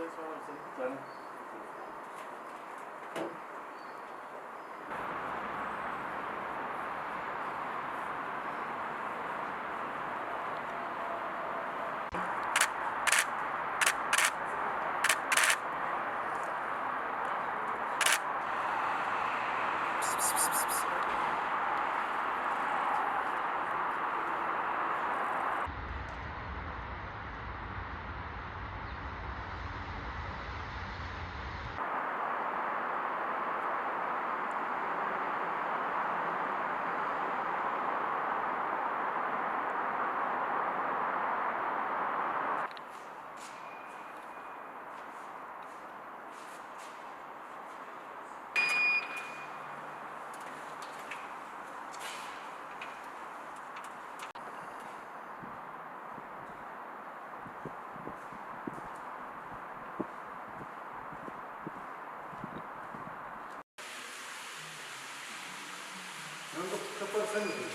şey sorarsan bir tane. Philippines.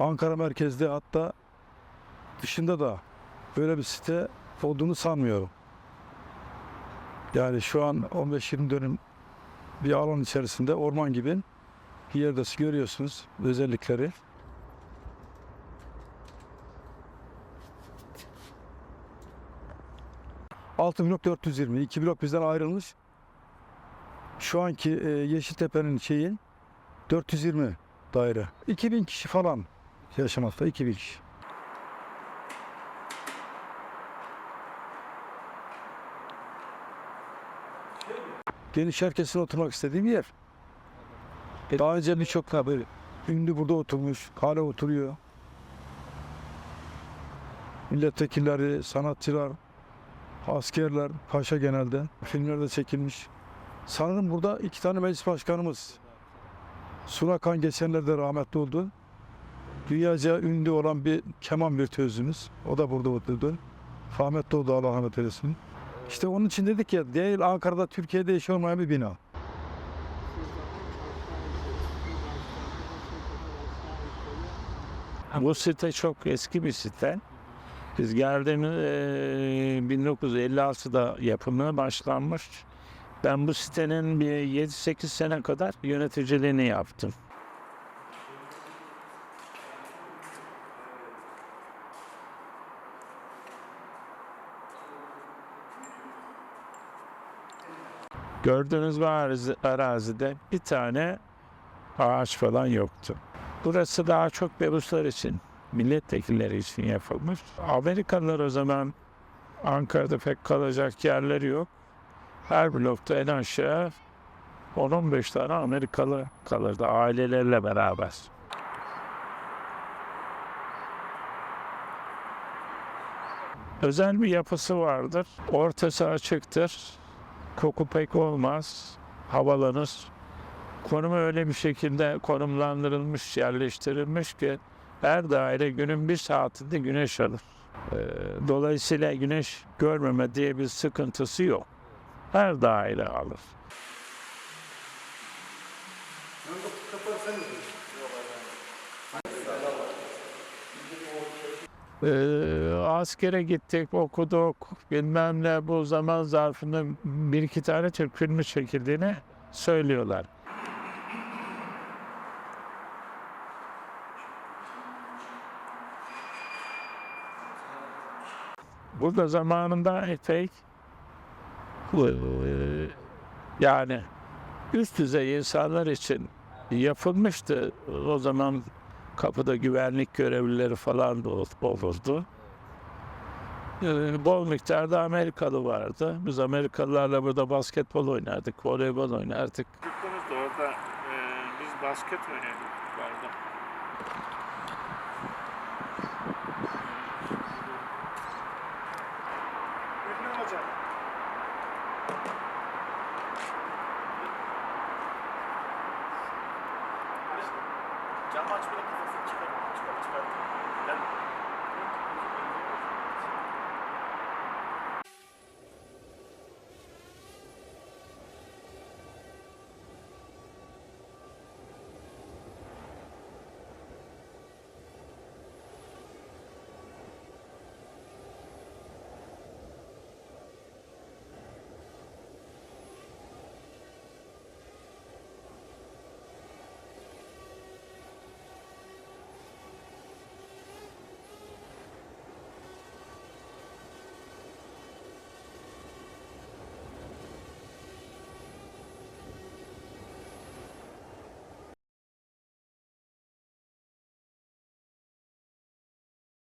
Ankara merkezde hatta dışında da böyle bir site olduğunu sanmıyorum. Yani şu an 15-20 dönüm bir alan içerisinde orman gibi bir yerde görüyorsunuz özellikleri. Altı blok 420. iki blok bizden ayrılmış. Şu anki e, Yeşiltepe'nin şeyi 420 daire. 2000 kişi falan yaşamakta 2000 kişi. Geniş herkesin oturmak istediği bir yer. Daha önce birçok tabi ünlü burada oturmuş, hala oturuyor. Milletvekilleri, sanatçılar, askerler, paşa genelde filmlerde çekilmiş. Sanırım burada iki tane meclis başkanımız Sulakan geçenlerde rahmetli oldu. Dünyaca ünlü olan bir keman virtüözümüz. O da burada oturdu. Rahmetli oldu Allah rahmet eylesin. İşte onun için dedik ya değil Ankara'da Türkiye'de olmayan bir bina. Bu site çok eski bir site. Biz geldiğimiz eee, 1956'da yapımı başlanmış. Ben bu sitenin bir 7-8 sene kadar yöneticiliğini yaptım. Gördüğünüz bu arazi- arazide bir tane ağaç falan yoktu. Burası daha çok bebuslar için, milletvekilleri için yapılmış. Amerikalılar o zaman Ankara'da pek kalacak yerleri yok. Her blokta en aşağı 10-15 tane Amerikalı kalırdı ailelerle beraber. Özel bir yapısı vardır. Ortası açıktır. Koku pek olmaz. Havalanır. Konumu öyle bir şekilde konumlandırılmış, yerleştirilmiş ki her daire günün bir saatinde güneş alır. Ee, Dolayısıyla güneş görmeme diye bir sıkıntısı yok. Her daire alır. Yanında Ee, askere gittik, okuduk, bilmem ne bu zaman zarfında bir iki tane Türk filmi çekildiğini söylüyorlar. Burada zamanında epey eee, yani üst düzey insanlar için yapılmıştı. O zaman kapıda güvenlik görevlileri falan da ol- olurdu. Ee, bol miktarda Amerikalı vardı. Biz Amerikalılarla burada basketbol oynardık, voleybol oynardık. Çocukluğumuz da orada e, biz basket oynuyorduk orada. Cam aç